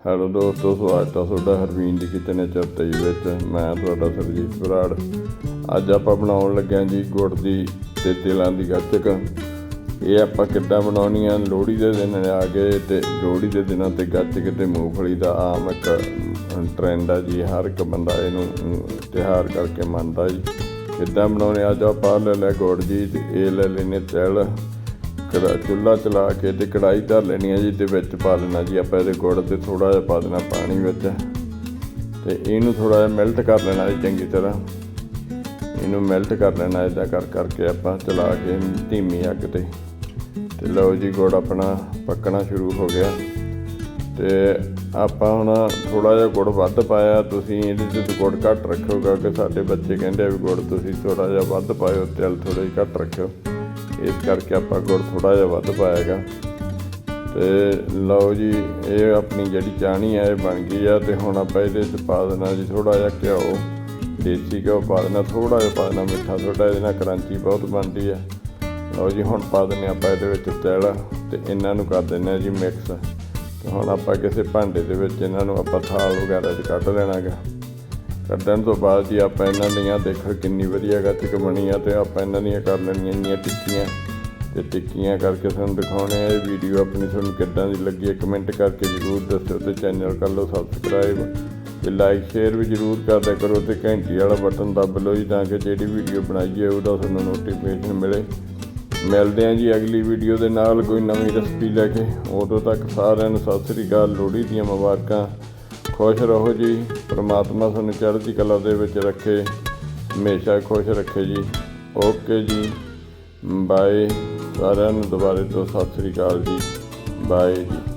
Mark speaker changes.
Speaker 1: Hello ਦੋਸਤੋ ਸਵਾਗਤ ਹੈ ਤੁਹਾਡਾ ਹਰਵੀਨ ਦੀ ਕਿਚਨ ਨੇਚਰ ਤੇਈ ਵਿੱਚ। ਮੈਂ ਤੁਹਾਡਾ ਸਰਜੀਤ ਬਰਾੜ ਅੱਜ ਆਪਾਂ ਬਣਾਉਣ ਲੱਗੇ ਹਾਂ ਜੀ ਗੁੜ ਦੀ ਤੇ ਤਿਲਾਂ ਦੀ ਗੱਚਕ। ਇਹ ਆਪਾਂ ਕਿੱਦਾਂ ਬਣਾਉਣੀ ਆ? ਲੋਹੜੀ ਦੇ ਦਿਨ ਆ ਗਏ ਤੇ ਲੋਹੜੀ ਦੇ ਦਿਨਾਂ ਤੇ ਗੱਚਕ ਤੇ ਮੂੰਗਫਲੀ ਦਾ ਆਮ ਇੱਕ ਟ੍ਰੈਂਡ ਆ ਜੀ। ਹਰ ਇੱਕ ਬੰਦਾ ਇਹਨੂੰ ਅਮ, ਤਿਉਹਾਰ ਕਰਕੇ ਮੰਨਦਾ ਜੀ। ਕਿੱਦਾਂ ਬਣਾਉਣੇ ਅੱਜ ਆਪਾਂ ਲੈ ਲੈ ਗੁੜ ਜੀ ਇਹ ਲੈ ਲੈਨੇ ਤਿਲ ਕੜਾ ਚੁੱਲ੍ਹਾ ਚਲਾ ਕੇ ਤੇ ਕੜਾਈ ਧਰ ਲੈਣੀ ਹੈ ਜੀ ਤੇ ਵਿੱਚ ਪਾ ਦੇਣਾ ਜੀ, ਆਪਾਂ ਇਹਦੇ ਗੁੜ ਤੇ ਥੋੜਾ ਜਿਹਾ ਪਾ ਦੇਣਾ ਪਾਣੀ ਵਿੱਚ। ਤੇ ਇਹਨੂੰ ਥੋੜਾ ਜਿਹਾ ਮੈਲਟ ਕਰ ਲੈਣਾ ਜੀ ਚੰਗੀ ਤਰ੍ਹਾਂ। ਇਹਨੂੰ ਮੈਲਟ ਕਰ ਲੈਣਾ ਇਦਾਂ ਕਰ ਕਰਕੇ ਆਪਾਂ ਚਲਾ ਕੇ ਧੀਮੀ ਅੱਗ ਤੇ। ਤੇ ਲਓ ਜੀ ਗੁੜ ਆਪਣਾ ਪੱਕਣਾ ਸ਼ੁਰੂ ਹੋ ਗਿਆ। ਤੇ ਆਪਾਂ ਹੁਣ ਥੋੜਾ ਜਿਹਾ ਗੁੜ ਵੱਧ ਪਾਇਆ। ਤੁਸੀਂ ਇਹਦੇ 'ਚ ਗੁੜ ਘੱਟ ਰੱਖਿਓ ਕਿਉਂਕਿ ਸਾਡੇ ਬੱਚੇ ਕਹਿੰਦੇ ਆ ਵੀ ਗੁੜ ਤੁਸੀਂ ਥੋੜਾ ਜਿਹਾ ਵੱਧ ਪਾਇਓ, ਤਿਲ ਥੋੜਾ ਜਿਹਾ ਘੱਟ ਰੱਖਿਓ। ਇਸ ਕਰਕੇ ਆਪਾਂ ਗੁੜ ਥੋੜਾ ਜਿਹਾ ਵੱਧ ਪਾਇਆਗਾ ਤੇ ਲਓ ਜੀ, ਇਹ ਆਪਣੀ ਜਿਹੜੀ ਚਾਣੀ ਆ, ਇਹ ਬਣ ਗਈ ਆ ਤੇ ਹੁਣ ਆਪਾਂ ਇਹਦੇ 'ਚ ਪਾ ਦੇਣਾ ਜੀ ਥੋੜਾ ਜਿਹਾ ਘਿਓ, ਦੇਸੀ ਘਿਓ ਪਾ ਦੇਣਾ ਥੋੜਾ ਜਿਹਾ ਪਾ ਦੇਣਾ, ਮਿੱਠਾ ਥੋੜਾ ਇਹਦੇ ਨਾਲ ਕਰੰਚੀ ਬਹੁਤ ਬਣਦੀ ਆ। ਲਓ ਜੀ, ਹੁਣ ਪਾ ਦਿੰਦੇ ਆਪਾਂ ਇਹਦੇ ਵਿੱਚ ਤਿਲ ਤੇ ਇਹਨਾਂ ਨੂੰ ਕਰ ਦਿੰਦੇ ਆ ਜੀ ਮਿਕਸ ਤੇ ਹੁਣ ਆਪਾਂ ਕਿਸੇ ਭਾਂਡੇ ਦੇ ਵਿੱਚ ਇਹਨਾਂ ਨੂੰ ਆਪਾਂ ਥਾਲ ਵਗੈਰਾ 'ਚ ਕੱਢ ਲੈਣਾਗਾ। ਕੱਢਣ ਤੋਂ ਬਾਅਦ ਜੀ ਆਪਾਂ ਇਹਨਾਂ ਦੀਆਂ ਦੇਖੋ ਕਿੰਨੀ ਵਧੀਆ ਗੱਤਕ ਬਣੀ ਆ ਤੇ ਆਪਾਂ ਇਹਨਾਂ ਦੀਆਂ ਕਰ ਲੈਣੀਆਂ ਇੰਨੀਆਂ ਟਿੱਕੀਆਂ। ਤੇ ਟਿੱਕੀਆਂ ਕਰਕੇ ਤੁਹਾਨੂੰ ਦਿਖਾਉਣੇ ਆ ਇਹ ਵੀਡੀਓ ਆਪਣੀ ਤੁਹਾਨੂੰ ਕਿੱਦਾਂ ਦੀ ਲੱਗੀ ਹੈ ਕਮੈਂਟ ਕਰਕੇ ਜ਼ਰੂਰ ਦੱਸਿਓ ਤੇ ਚੈਨਲ ਕਰ ਲਓ ਸਬਸਕ੍ਰਾਈਬ ਤੇ ਲਾਈਕ ਸ਼ੇਅਰ ਵੀ ਜ਼ਰੂਰ ਕਰਦਿਆ ਕਰੋ ਤੇ ਘੰਟੀ ਵਾਲਾ ਬਟਨ ਦੱਬ ਲਓ ਜੀ ਤਾਂ ਕਿ ਜਿਹੜੀ ਵੀਡੀਓ ਬਣਾਈਏ ਉਹਦਾ ਤੁਹਾਨੂੰ ਨੋਟੀਫਿਕੇਸ਼ਨ ਮਿਲੇ। ਮਿਲਦੇ ਹਾਂ ਜੀ ਅਗਲੀ ਵੀਡੀਓ ਦੇ ਨਾਲ ਕੋਈ ਨਵੀਂ ਰੈਸਪੀ ਲੈ ਕੇ। ਉਦੋਂ ਤੱਕ ਸਾਰਿਆਂ ਨੂੰ ਸਤਿ ਸ੍ਰੀ ਅਕਾਲ, ਲੋਹੜੀ ਦੀਆਂ ਮੁਬਾਰਕਾਂ। ਖੁਸ਼ ਰਹੋ ਜੀ, ਪ੍ਰਮਾਤਮਾ ਤੁਹਾਨੂੰ ਚੜ੍ਹਦੀ ਕਲਾ ਦੇ ਵਿੱਚ ਰੱਖੇ, ਹਮੇਸ਼ਾ ਖੁਸ਼ ਰੱਖੇ ਜੀ। ਓਕੇ ਜੀ, ਬਾਏ, ਸਾਰਿਆਂ ਨੂੰ ਦੁਬਾਰੇ ਤੋਂ ਸਤਿ ਸ੍ਰੀ ਅਕਾਲ ਜੀ। ਬਾਏ ਜੀ।